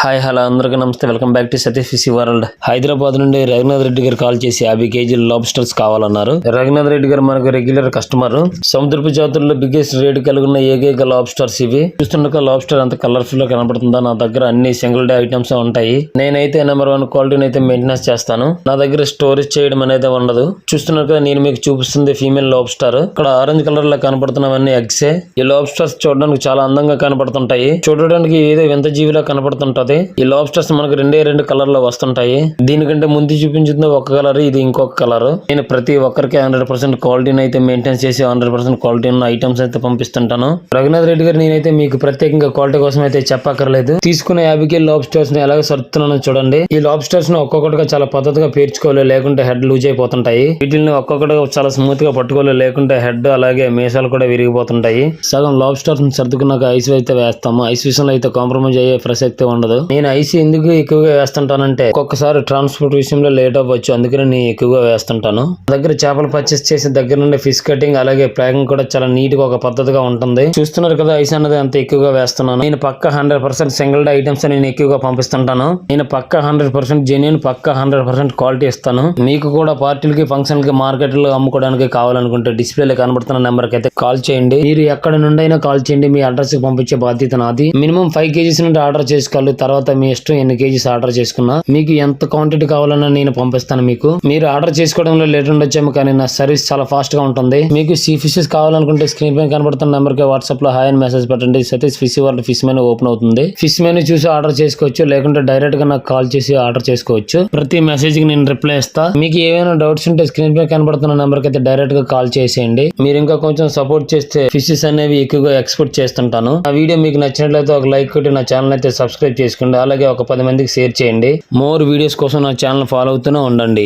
Hi hello అందరికీ నమస్తే. Welcome back to Satish fish world. Hyderabad నుండి రఘునాథ్ రెడ్డి గారు కాల్ చేసి యాభై కేజీల లాబ్స్టర్స్ కావాలన్నారు. రఘునాథ్ రెడ్డి గారు మనకు రెగ్యులర్ కస్టమర్ సముద్రపు జాతుల్లో బిగ్గెస్ట్ రేట్ కలిగిన ఏకైక లాబ్స్టర్స్ ఇవి. చూస్తుండగా లాబ్స్టర్ అంత కలర్ఫుల్గా కనబడుతుందా నా దగ్గర అన్ని సింగిల్ డే ఐటమ్స్ ఉంటాయి. నేనైతే నెంబర్ వన్ క్వాలిటీని అయితే మెయింటెనెన్స్ చేస్తాను. నా దగ్గర స్టోరేజ్ చేయడం అనేది ఉండదు. చూస్తున్నట్టుగా నేను మీకు చూపిస్తుంది ఫీమేల్ లాబ్స్టర్ ఇక్కడ ఆరెంజ్ కలర్లో కనపడుతున్నవన్నీ ఎగ్సే. ఈ లాబ్స్టర్స్ చూడడానికి చాలా అందంగా కనపడుతుంటాయి. చూడడానికి ఏదో వింత జీవిలా కనపడుతుంటది ఈ లాబ్స్టర్స్ మనకు రెండే రెండు కలర్లో వస్తుంటాయి. దీనికంటే ముందు చూపించింది ఒక కలర్ ఇది ఇంకొక కలర్ నేను ప్రతి ఒక్కరికి హండ్రెడ్ పర్సెంట్ క్వాలిటీని అయితే మెయింటైన్ చేసి హండ్రెడ్ పర్సెంట్ క్వాలిటీ ఉన్న ఐటమ్స్ అయితే పంపిస్తుంటాను. రఘునాథ్ రెడ్డి గారు నేనైతే మీకు ప్రత్యేకంగా క్వాలిటీ కోసం అయితే చెప్పక్కర్లేదు. తీసుకున్న యాభై కేజీ లాబ్స్టర్స్ని ఎలాగ సర్దుతున్నానో చూడండి. ఈ లాబ్స్టర్స్ని ఒక్కొక్కటిగా చాలా పద్ధతిగా పేర్చుకోవాలి లేకుంటే హెడ్ లూజ్ అయిపోతుంటాయి. వీటిని ఒక్కొక్కటిగా చాలా స్మూత్గా పట్టుకోవాలి లేకుంటే హెడ్ అలాగే మీసాలు కూడా విరిగిపోతుంటాయి. సగం లాబ్స్టర్స్ని సర్దుకున్నాక ఐస్ అయితే వేస్తాము. ఐస్ విషయంలో అయితే కాంప్రమైజ్ అయ్యే ప్రసక్తి ఉండదు. నేను ఐస్ ఎందుకు ఎక్కువగా వేస్తుంటానంటే ఒక్కొక్కసారి ట్రాన్స్పోర్ట్ విషయంలో లేట్ అవ్వచ్చు. అందుకని నేను ఎక్కువగా వేస్తుంటాను. దగ్గర చేపలు పర్చేస్ చేసిన దగ్గర నుండి ఫిష్ కటింగ్ అలాగే ప్యాకింగ్ కూడా చాలా నీట్గా ఒక పద్ధతిగా ఉంటుంది. చూస్తున్నారు కదా ఐస్ అన్నది అంత ఎక్కువగా వేస్తున్నాను. నేను పక్క hundred percent single day items నేను ఎక్కువగా పంపిస్తుంటాను. నేను పక్క హండ్రెడ్ పర్సెంట్ జెన్యున్ పక్క హండ్రెడ్ పర్సెంట్ క్వాలిటీ ఇస్తాను. మీకు కూడా పార్టీలకి ఫంక్షన్కి మార్కెట్లో అమ్ముకోవడానికి కావాలనుకుంటే డిస్ప్లేలో కనబడుతున్న నెంబర్ అయితే కాల్ చేయండి. మీరు ఎక్కడ నుండి అయినా కాల్ చేయండి. మీ అడ్రస్కి పంపించే బాధ్యత నాది. మినిమం ఫైవ్ కేజీస్ నుండి ఆర్డర్ చేసుకోవాలి తర్వాత మీ ఇష్టం ఎన్ని కేజీస్ ఆర్డర్ చేసుకున్నా మీకు ఎంత క్వాంటిటీ కావాలన్నా నేను పంపిస్తాను మీకు. మీరు ఆర్డర్ చేసుకోవడంలో లేట్ ఉండొచ్చేమో కానీ నా సర్వీస్ చాలా ఫాస్ట్గా ఉంటుంది. మీకు సీ ఫిషెస్ కావాలనుకుంటే స్క్రీన్ పైన కనబడుతున్న నెంబర్కి వాట్సాప్లో హాయ్ అని మెసేజ్ పెట్టండి. Satish fish world fish menu open అవుతుంది. ఫిష్ మెనూ చూసి ఆర్డర్ చేసుకోవచ్చు. లేకుంటే డైరెక్ట్గా నాకు కాల్ చేసి ఆర్డర్ చేసుకోవచ్చు. ప్రతి మెసేజ్కి నేను రిప్లై ఇస్తా. మీకు ఏమైనా డౌట్స్ ఉంటే స్క్రీన్ పైన కనబడుతున్న నెంబర్కి అయితే డైరెక్ట్గా కాల్ చేసేయండి. మీరు ఇంకా కొంచెం సపోర్ట్ చేస్తే ఫిషెస్ అనేవి ఎక్కువగా ఎక్స్పోర్ట్ చేస్తుంటాను. ఆ వీడియో మీకు నచ్చినట్లయితే ఒక లైక్ కొట్టి నా ఛానల్ అయితే సబ్స్క్రైబ్ చేసుకోండి అలాగే ఒక పది మందికి షేర్ చేయండి. మోర్ వీడియోస్ కోసం నా ఛానల్ ఫాలో అవుతూనే ఉండండి.